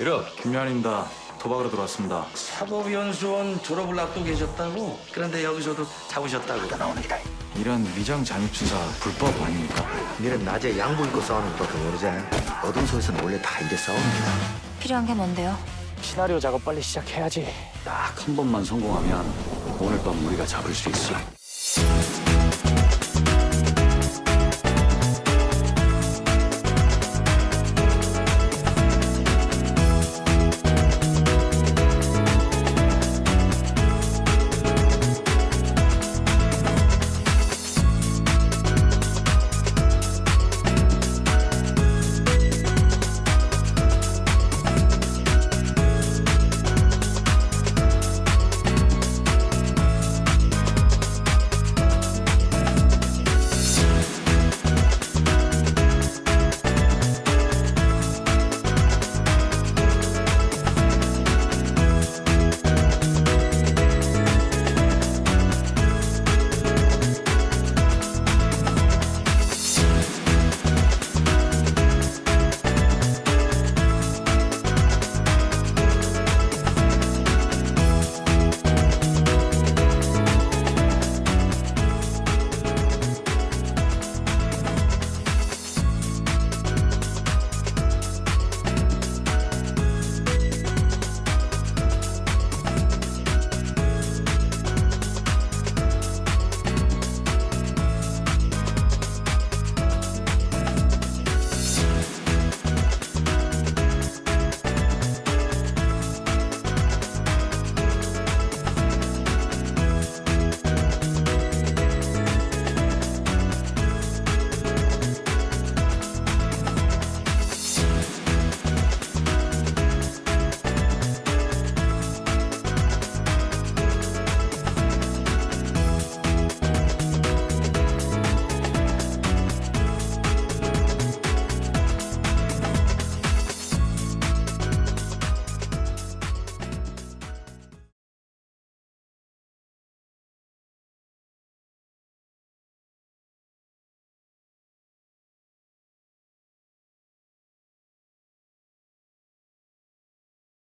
이러 김미안입니다. 도박으로 들어왔습니다. 사법연수원 졸업을 앞두고 계셨다고? 그런데 여기서도 잡으셨다고 나오는 기다. 이런 위장 잠입 수사 불법 아닙니까? 니는 낮에 양복 입고 싸우는 것밖에 모르지 어둠 속에서는 원래 다 이래 싸웁니다 필요한 게 뭔데요? 시나리오 작업 빨리 시작해야지. 딱 한 번만 성공하면 오늘 밤 우리가 잡을 수 있어.